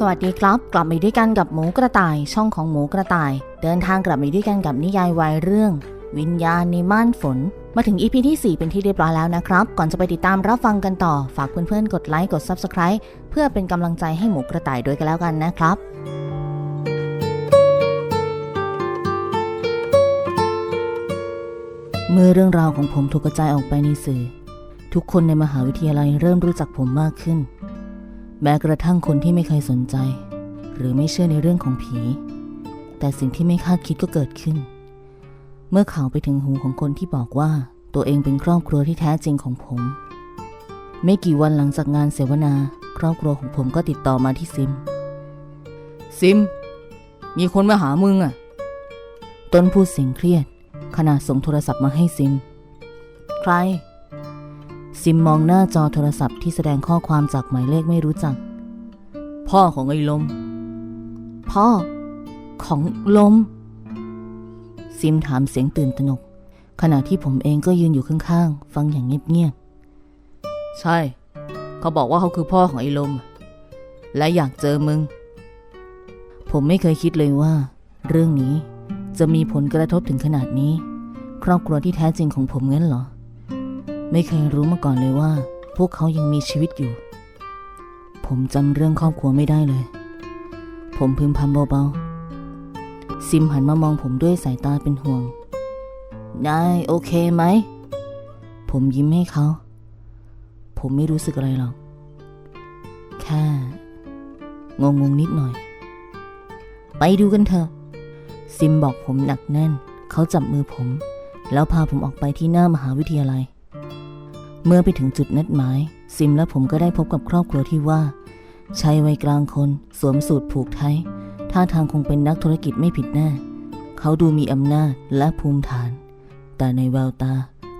สวัสดีครับ กลับมาด้วยกันกับหมูกระต่าย ช่องของหมูกระต่าย เดินทางกลับมาด้วยกันกับนิยายวายเรื่อง วิญญาณในม่านฝน มาถึงอีพีที่ 4 เป็นที่เรียบร้อยแล้วนะครับ ก่อนจะไปติดตามรับฟังกันต่อ ฝากเพื่อนๆกดไลค์กด Subscribe เพื่อเป็นกำลังใจให้หมูกระต่ายด้วยกันแล้วกันนะครับเมื่อเรื่องราวของผมถูกกระจายออกไปในสื่อ ทุกคนในมหาวิทยาลัยเริ่มรู้จักผมมากขึ้น แม้กระทั่งคนที่ไม่เคยสนใจ หรือไม่เชื่อในเรื่องของผี แต่สิ่งที่ไม่คาดคิดก็เกิดขึ้น เมื่อข่าวไปถึงหูของคนที่บอกว่าตัวเองเป็นครอบครัวที่แท้จริงของผม ไม่กี่วันหลังจากงานเสวนา ครอบครัวของผมก็ติดต่อมาที่ซิม ซิม มีคนมาหามึงอะ ต้นพูดเสียงเครียด ขณะส่งโทรศัพท์มาให้ซิม ใคร ซิมมองหน้าจอโทรศัพท์ที่แสดงข้อความจากหมายเลขไม่รู้จัก พ่อของไอ้ลม พ่อ ของลม ซิมถามเสียงตื่นตระหนก ขณะที่ผมเองก็ยืนอยู่ข้างๆ ฟังอย่างเงียบๆ ใช่ เขาบอกว่าเขาคือพ่อของไอ้ลม และอยากเจอมึง ผมไม่เคยคิดเลยว่า เรื่องนี้จะมีผลกระทบถึงขนาดนี้ ครอบครัวที่แท้จริงของผมงั้นเหรอ ไม่เคยรู้มาก่อนเลยว่า พวกเขายังมีชีวิตอยู่ ผมจำเรื่องครอบครัวไม่ได้เลย ผมพึมพำเบาๆ ซิมหันมามองผมด้วยสายตาเป็นห่วง นายโอเคไหม ผมยิ้มให้เขา ผมไม่รู้สึกอะไรหรอก แค่ งงงนิดหน่อย ไปดูกันเถอะ ซิมบอกผมหนักแน่น เขาจับมือผม แล้วพาผมออกไปที่หน้ามหาวิทยาลัย เมื่อไปถึงจุดนัดหมาย ซิมและผมก็ได้พบกับครอบครัวที่ว่าชายวัยกลางคนสวมสูทผูกไทยท่าทางคงเป็นนักธุรกิจไม่ผิดแน่ เขาดูมีอำนาจและภูมิฐาน แต่ในแววตา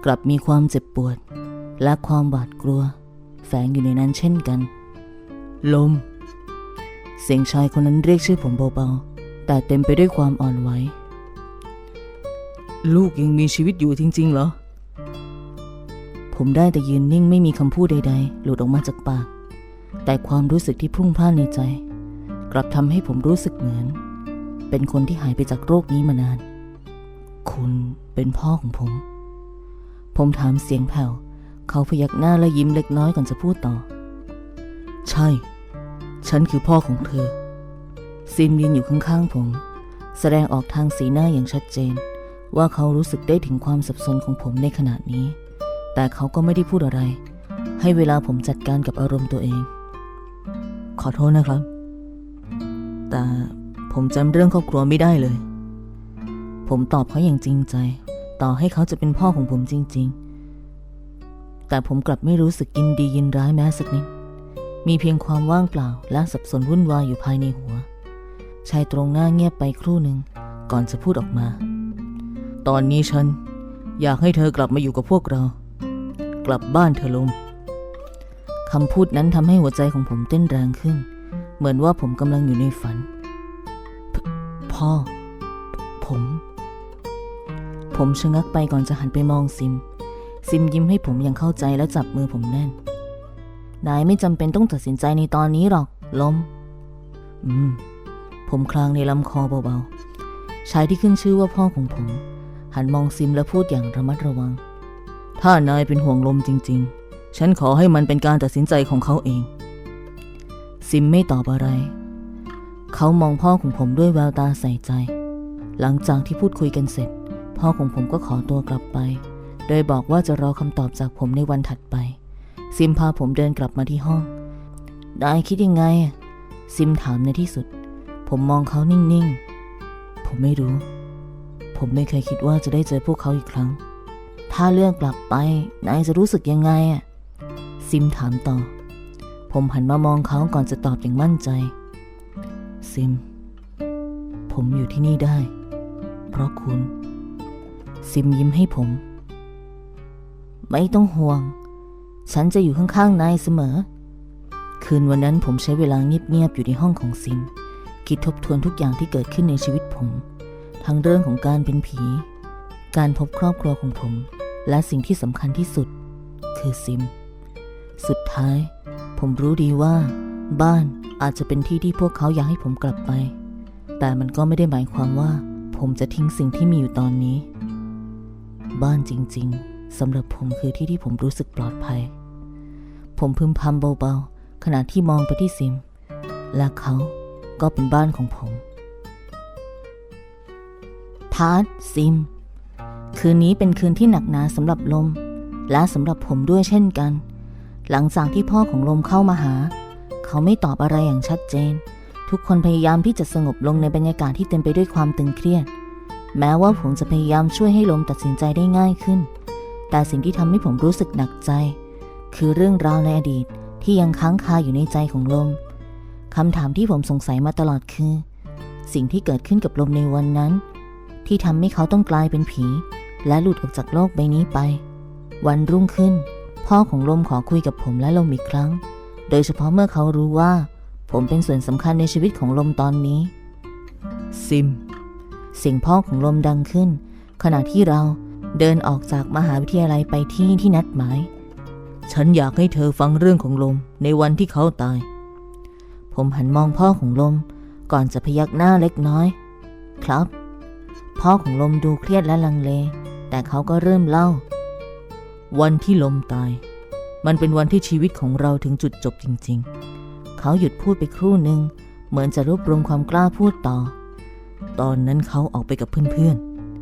กลับมีความเจ็บปวด และความหวาดกลัว แฝงอยู่ในนั้นเช่นกัน ลม เสียงชายคนนั้นเรียกชื่อผมเบาๆ แต่เต็มไปด้วยความอ่อนไหว ลูกยังมีชีวิตอยู่จริงๆเหรอ ผมได้แต่ยืนนิ่งไม่มีคำพูดใด ๆ หลุดออกมาจากปาก แต่ความรู้สึกที่พุ่งพ่านในใจ กลับทำให้ผมรู้สึกเหมือน เป็นคนที่หายไปจากโรคนี้มานาน คุณเป็นพ่อของผม ผมถามเสียงแผ่ว เขาพยักหน้าและยิ้มเล็กน้อยก่อนจะพูดต่อ ใช่ ฉันคือพ่อของเธอ ซิมยืนอยู่ข้างๆผม แสดงออกทางสีหน้าอย่างชัดเจน ว่าเขารู้สึกได้ถึงความสับสนของผมในขณะนี้ แต่เขาก็ไม่ได้พูดอะไร ให้เวลาผมจัดการกับอารมณ์ตัวเอง ขอโทษนะครับ แต่ผมจำเรื่องครอบครัวไม่ได้เลย ผมตอบเขาอย่างจริงใจ ต่อให้เขาจะเป็นพ่อของผมจริง ๆ แต่ผมกลับไม่รู้สึกยินดียินร้ายแม้สักนิด มีเพียงความว่างเปล่าและสับสนวุ่นวายอยู่ภายในหัว ชายตรงหน้าเงียบไปครู่หนึ่งก่อนจะพูดออกมา ตอนนี้ฉันอยากให้เธอกลับมาอยู่กับพวกเรา กลับบ้านเธอลมคำพูดนั้นทำให้หัวใจของผมเต้นแรงขึ้น เหมือนว่าผมกำลังอยู่ในฝันพพ่อ ผม ผมชะงักไปก่อนจะหันไปมองซิม ซิมยิ้มให้ผมอย่างเข้าใจและจับมือผมแน่น นายไม่จำเป็นต้องตัดสินใจในตอนนี้หรอก ลม อืม ผมคลางในลำคอเบาๆชายที่ขึ้นชื่อว่าพ่อของผม หันมองซิมและพูดอย่างระมัดระวัง ถ้านายเป็นห่วงลมจริง ๆ ฉันขอให้มันเป็นการตัดสินใจของเขาเอง ซิมไม่ตอบอะไร เขามองพ่อของผมด้วยแววตาใส่ใจ หลังจากที่พูดคุยกันเสร็จ พ่อของผมก็ขอตัวกลับไป โดยบอกว่าจะรอคำตอบจากผมในวันถัดไป ซิมพาผมเดินกลับมาที่ห้องได้คิดยังไง ซิมถามในที่สุด ผมมองเขานิ่งๆ ผมไม่รู้ ผมไม่เคยคิดว่าจะได้เจอพวกเขาอีกครั้ง ถ้าเรื่องกลับไปนายจะรู้สึกยังไงอะซิมถามต่อ ผมหันมามองเขาก่อนจะตอบอย่างมั่นใจ ซิม ผมอยู่ที่นี่ได้ เพราะคุณ ซิมยิ้มให้ผม ไม่ต้องห่วง ฉันจะอยู่ข้างๆนายเสมอ คืนวันนั้นผมใช้เวลาเงียบๆอยู่ในห้องของซิม คิดทบทวนทุกอย่างที่เกิดขึ้นในชีวิตผม ทั้งเรื่องของการเป็นผี การพบครอบครัวของผม และสิ่งที่สำคัญที่สุด คือซิม สุดท้าย ผมรู้ดีว่า บ้านอาจจะเป็นที่ที่พวกเขาอยากให้ผมกลับไป แต่มันก็ไม่ได้หมายความว่า ผมจะทิ้งสิ่งที่มีอยู่ตอนนี้ บ้านจริงๆสำหรับผมคือที่ที่ผมรู้สึกปลอดภัย ผมพึมพำเบาๆ ขณะที่มองไปที่ซิม และเขาก็เป็นบ้านของผมทาร์ตซิม คืนนี้เป็นคืนที่หนักหนาสำหรับลม และสำหรับผมด้วยเช่นกัน หลังจากที่พ่อของลมเข้ามาหา เขาไม่ตอบอะไรอย่างชัดเจน ทุกคนพยายามที่จะสงบลงในบรรยากาศที่เต็มไปด้วยความตึงเครียด แม้ว่าผมจะพยายามช่วยให้ลมตัดสินใจได้ง่ายขึ้น แต่สิ่งที่ทำให้ผมรู้สึกหนักใจ คือเรื่องราวในอดีตที่ยังค้างคาอยู่ในใจของลมคำถามที่ผมสงสัยมาตลอดคือ สิ่งที่เกิดขึ้นกับลมในวันนั้น ที่ทำให้เขาต้องกลายเป็นผี และหลุดออกจากโลกใบนี้ไป วันรุ่งขึ้น พ่อของลมขอคุยกับผมและลมอีกครั้ง โดยเฉพาะเมื่อเขารู้ว่า ผมเป็นส่วนสำคัญในชีวิตของลมตอนนี้ ซิม เสียงพ่อของลมดังขึ้น ขณะที่เราเดินออกจากมหาวิทยาลัยไปที่ที่นัดหมาย ฉันอยากให้เธอฟังเรื่องของลมในวันที่เขาตาย ผมหันมองพ่อของลม ก่อนจะพยักหน้าเล็กน้อย ครับ พ่อของลมดูเครียดและลังเล แต่เขาก็เริ่มเล่า วันที่ลมตาย มันเป็นวันที่ชีวิตของเราถึงจุดจบจริง ๆ เขาหยุดพูดไปครู่หนึ่งเหมือนจะรวบรวมความกล้าพูดต่อ ตอนนั้นเขาออกไปกับเพื่อน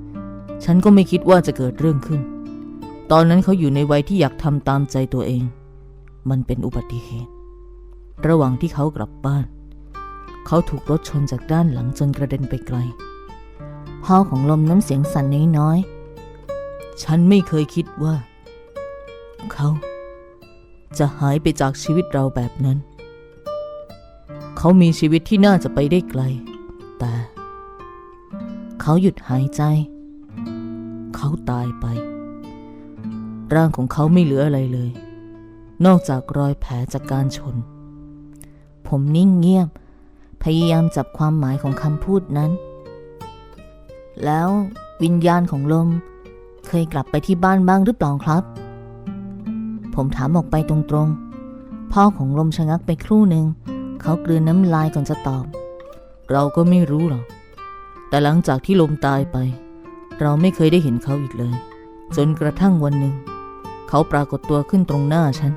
ๆ ฉันก็ไม่คิดว่าจะเกิดเรื่องขึ้น ตอนนั้นเขาอยู่ในวัยที่อยากทำตามใจตัวเอง มันเป็นอุบัติเหตุ ระหว่างที่เขากลับบ้าน เขาถูกรถชนจากด้านหลังจนกระเด็นไปไกลพ่อของลมน้ำเสียงสั่นน้อยๆ ฉันไม่เคยคิดว่า เขาจะหายไปจากชีวิตเราแบบนั้น เขามีชีวิตที่น่าจะไปได้ไกล แต่ เขาหยุดหายใจ เขาตายไป ร่างของเขาไม่เหลืออะไรเลย นอกจากรอยแผลจากการชน ผมนิ่งเงียบ พยายามจับความหมายของคำพูดนั้น แล้ววิญญาณของลม ยกลับไปที่บ้านบ้างหรือเปล่าครับ ผมถามออกไปตรงๆ พ่อของลมชะงักไปครู่หนึ่ง เขากลืนน้ำลายก่อนจะตอบ เราก็ไม่รู้หรอก แต่หลังจากที่ลมตายไป เราไม่เคยได้เห็นเขาอีกเลย จนกระทั่งวันหนึ่ง เขาปรากฏตัวขึ้นตรงหน้าฉัน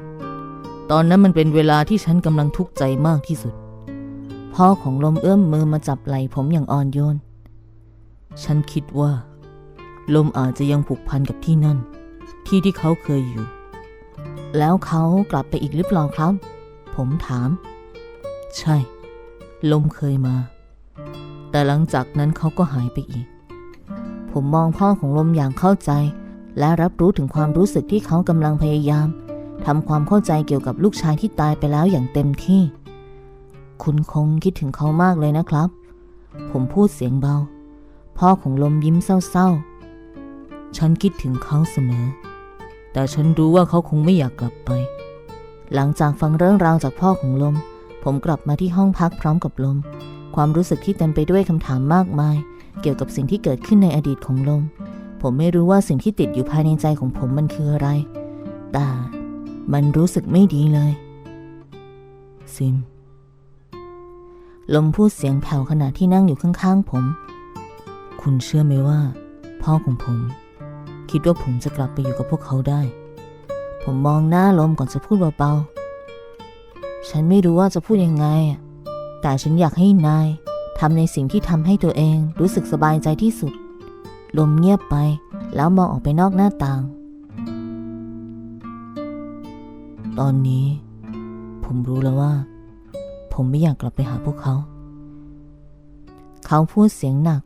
ตอนนั้นมันเป็นเวลาที่ฉันกำลังทุกข์ใจมากที่สุด พ่อของลมเอื้อมมือมาจับไหล่ผมอย่างอ่อนโยน ฉันคิดว่า ลมอาจจะยังผูกพันกับที่นั่น ที่ที่เขาเคยอยู่ แล้วเขากลับไปอีกหรือเปล่าครับ ผมถาม ใช่ ลมเคยมา แต่หลังจากนั้นเขาก็หายไปอีก ผมมองพ่อของลมอย่างเข้าใจ และรับรู้ถึงความรู้สึกที่เขากำลังพยายามทำความเข้าใจเกี่ยวกับลูกชายที่ตายไปแล้วอย่างเต็มที่ คุณคงคิดถึงเขามากเลยนะครับ ผมพูดเสียงเบา พ่อของลมยิ้มเศร้าๆ ฉันคิดถึงเขาเสมอ แต่ฉันรู้ว่าเขาคงไม่อยากกลับไป หลังจากฟังเรื่องราวจากพ่อของลม ผมกลับมาที่ห้องพักพร้อมกับลม ความรู้สึกที่เต็มไปด้วยคำถามมากมาย เกี่ยวกับสิ่งที่เกิดขึ้นในอดีตของลม ผมไม่รู้ว่าสิ่งที่ติดอยู่ภายในใจของผมมันคืออะไร แต่มันรู้สึกไม่ดีเลย ซิม ลมพูดเสียงแผ่วขณะที่นั่งอยู่ข้างๆผม คุณเชื่อไหมว่า พ่อของผม คิดว่าผมจะกลับไปอยู่กับพวกเขาได้ ผมมองหน้าลมก่อนจะพูดเบาๆ ฉันไม่รู้ว่าจะพูดยังไง แต่ฉันอยากให้นายทำในสิ่งที่ทำให้ตัวเองรู้สึกสบายใจที่สุด ลมเงียบไปแล้วมองออกไปนอกหน้าต่าง ตอนนี้ ผมรู้แล้วว่า ผมไม่อยากกลับไปหาพวกเขา เขาพูดเสียงหนัก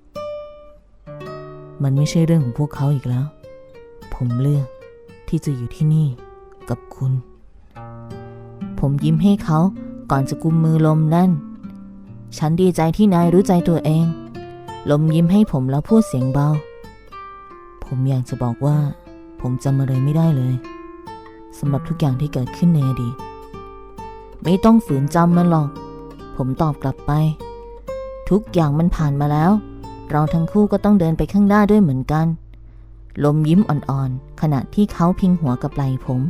มันไม่ใช่เรื่องของพวกเขาอีกแล้ว ผมเลือกที่จะอยู่ที่นี่กับคุณ ผมยิ้มให้เขาก่อนจะกุมมือลมแน่น ฉันดีใจที่นายรู้ใจตัวเอง ลมยิ้มให้ผมแล้วพูดเสียงเบา ผมอยากจะบอกว่า ผมจำอะไรไม่ได้เลยสำหรับทุกอย่างที่เกิดขึ้นในอดีต ไม่ต้องฝืนจำมันหรอก ผมตอบกลับไป ทุกอย่างมันผ่านมาแล้ว เราทั้งคู่ก็ต้องเดินไปข้างหน้าด้วยเหมือนกัน ลมยิ้มอ่อนๆ ขณะที่เขาพิงหัวกับไหล่ผม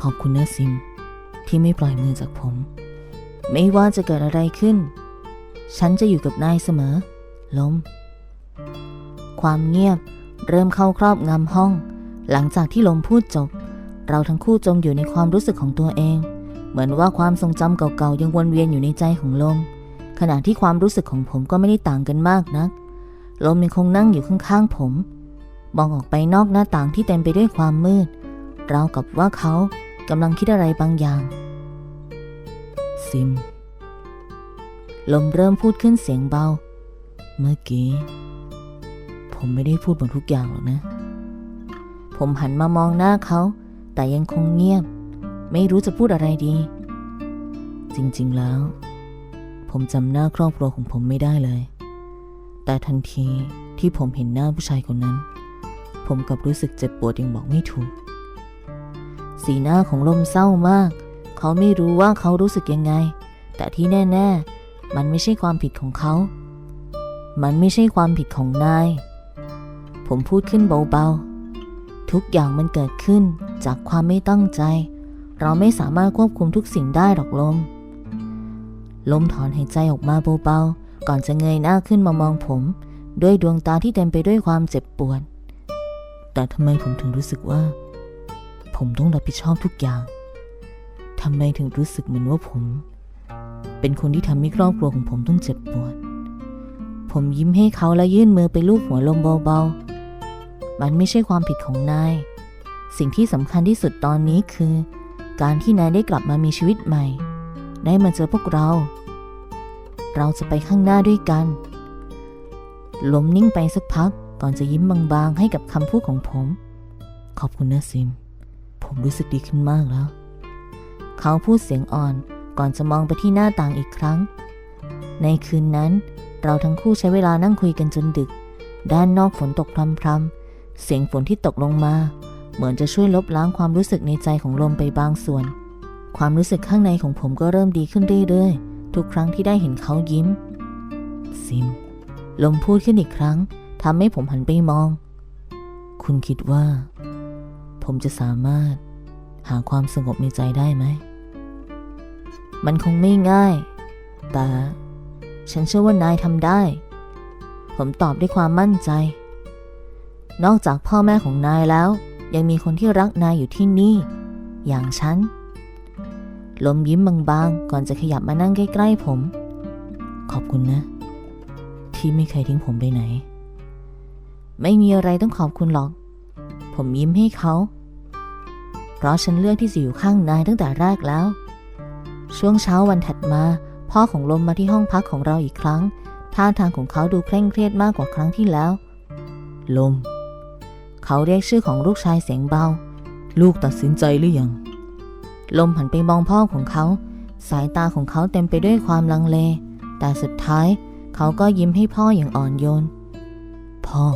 ขอบคุณนะซิม ที่ไม่ปล่อยมือจากผม ไม่ว่าจะเกิดอะไรขึ้น ฉันจะอยู่กับนายเสมอ ลม ความเงียบเริ่มเข้าครอบงำห้อง หลังจากที่ลมพูดจบ เราทั้งคู่จมอยู่ในความรู้สึกของตัวเอง เหมือนว่าความทรงจำเก่าๆ ยังวนเวียนอยู่ในใจของลม ขณะที่ความรู้สึกของผมก็ไม่ได้ต่างกันมากนัก ลมยังคงนั่งอยู่ข้างๆผม มองออกไปนอกหน้าต่างที่เต็มไปด้วยความมืด ราวกับว่าเขากำลังคิดอะไรบางอย่าง ซิม ลมเริ่มพูดขึ้นเสียงเบา เมื่อกี้ ผมไม่ได้พูดหมดทุกอย่างหรอกนะ ผมหันมามองหน้าเขา แต่ยังคงเงียบ ไม่รู้จะพูดอะไรดี จริงๆแล้ว ผมจำหน้าครอบครัวของผมไม่ได้เลย แต่ทันทีที่ผมเห็นหน้าผู้ชายคนนั้น ผมกับรู้สึกเจ็บปวดยังบอกไม่ถูก สีหน้าของลมเศร้ามาก เขาไม่รู้ว่าเขารู้สึกยังไง แต่ที่แน่ ๆ มันไม่ใช่ความผิดของเขา มันไม่ใช่ความผิดของนาย ผมพูดขึ้นเบาๆ ทุกอย่างมันเกิดขึ้นจากความไม่ตั้งใจ เราไม่สามารถควบคุมทุกสิ่งได้หรอกลม ลมถอนหายใจออกมาเบาๆ ก่อนจะเงยหน้าขึ้นมามองผม ด้วยดวงตาที่เต็มไปด้วยความเจ็บปวด แต่ทำไมผมถึงรู้สึกว่า ผมต้องรับผิดชอบทุกอย่างทำไมถึงรู้สึกเหมือนว่าผม เป็นคนที่ทำให้ครอบครัวของผมต้องเจ็บปวด ผมยิ้มให้เขาและยื่นมือไปลูบหัวลมเบาๆ มันไม่ใช่ความผิดของนาย สิ่งที่สำคัญที่สุดตอนนี้คือ การที่นายได้กลับมามีชีวิตใหม่ ได้มาเจอพวกเรา เราจะไปข้างหน้าด้วยกันลมนิ่งไปสักพัก ก่อนจะยิ้มบางๆให้กับคำพูดของผม ขอบคุณนะซิม ผมรู้สึกดีขึ้นมากแล้ว เขาพูดเสียงอ่อนก่อนจะมองไปที่หน้าต่างอีกครั้ง ในคืนนั้น เราทั้งคู่ใช้เวลานั่งคุยกันจนดึก ด้านนอกฝนตกพรำๆเสียงฝนที่ตกลงมา เหมือนจะช่วยลบล้างความรู้สึกในใจของลมไปบางส่วน ความรู้สึกข้างในของผมก็เริ่มดีขึ้นเรื่อยๆ ทุกครั้งที่ได้เห็นเขายิ้ม ซิม ลมพูดขึ้นอีกครั้ง ทำให้ผมหันไปมอง คุณคิดว่า ผมจะสามารถหาความสงบในใจได้ไหม มันคงไม่ง่าย แต่ฉันเชื่อว่านายทำได้ ผมตอบด้วยความมั่นใจ นอกจากพ่อแม่ของนายแล้ว ยังมีคนที่รักนายอยู่ที่นี่ อย่างฉัน ลมยิ้มบางๆ ก่อนจะขยับมานั่งใกล้ๆผม ขอบคุณนะ ที่ไม่เคยทิ้งผมไปไหน ไม่มีอะไรต้องขอบคุณหรอก ผมยิ้มให้เขา เพราะฉันเลือกที่จะอยู่ข้างนายตั้งแต่แรกแล้ว ช่วงเช้าวันถัดมา พ่อของลมมาที่ห้องพักของเราอีกครั้ง ท่าทางของเขาดูเคร่งเครียดมากกว่าครั้งที่แล้ว ลม เขาเรียกชื่อของลูกชายเสียงเบา ลูกตัดสินใจหรือยัง ลมหันไปมองพ่อของเขา สายตาของเขาเต็มไปด้วยความลังเล แต่สุดท้าย เขาก็ยิ้มให้พ่ออย่างอ่อนโยน พ่อ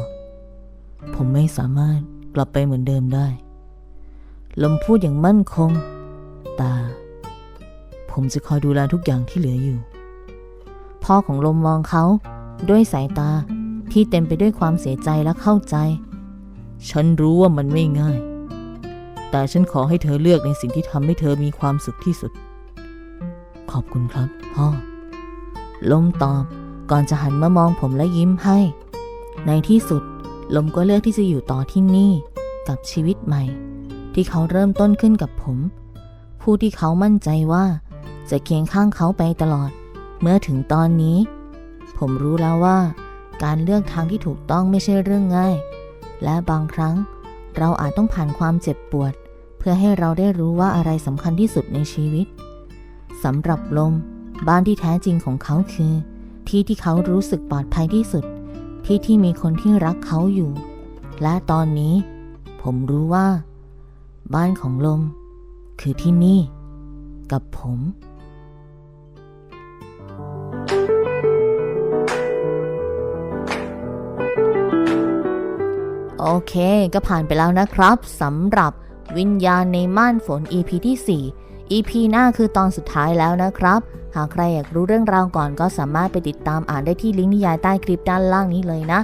ผมไม่สามารถกลับไปเหมือนเดิมได้ ลมพูดอย่างมั่นคงต่ผมจะคอยดูแลทุกอย่างที่เหลืออยู่ พ่อของลมมองเขาด้วยสายตาที่เต็มไปด้วยความเสียใจและเข้าใจ ฉันรู้ว่ามันไม่ง่าย แต่ฉันขอให้เธอเลือกในสิ่งที่ทำให้เธอมีความสุขที่สุด ขอบคุณครับ พ่อ ลมตอบก่อนจะหันมามองผมและยิ้มให้ ในที่สุด ลมก็เลือกที่จะอยู่ต่อที่นี่กับชีวิตใหม่ ที่เขาเริ่มต้นขึ้นกับผม ผู้ที่เขามั่นใจว่า จะเคียงข้างเขาไปตลอด เมื่อถึงตอนนี้ ผมรู้แล้วว่า การเลือกทางที่ถูกต้องไม่ใช่เรื่องง่าย และบางครั้งเราอาจต้องผ่านความเจ็บปวด เพื่อให้เราได้รู้ว่าอะไรสำคัญที่สุดในชีวิตสำหรับลม บ้านที่แท้จริงของเขาคือ ที่ที่เขารู้สึกปลอดภัยที่สุด ที่ที่มีคนที่รักเขาอยู่ และตอนนี้ ผมรู้ว่า บ้านของลม คือที่นี่ กับผมโอเค ก็ผ่านไปแล้วนะครับสำหรับวิญญาณในม่านฝน EP ที่ 4 EP หน้าคือตอนสุดท้ายแล้วนะครับ หากใครอยากรู้เรื่องราวก่อนก็สามารถไปติดตามอ่านได้ที่ลิงก์นิยายใต้คลิปด้านล่างนี้เลยนะ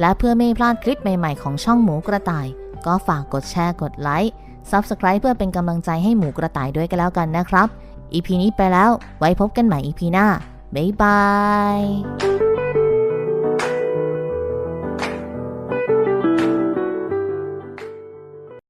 และเพื่อไม่พลาดคลิปใหม่ๆของช่องหมูกระต่าย ก็ฝากกดแชร์กดไลค์ Subscribe เพื่อเป็นกำลังใจให้หมูกระต่ายด้วยกันแล้วกันนะครับ EP นี้ไปแล้ว ไว้พบกันใหม่ EP หน้า บ๊ายบาย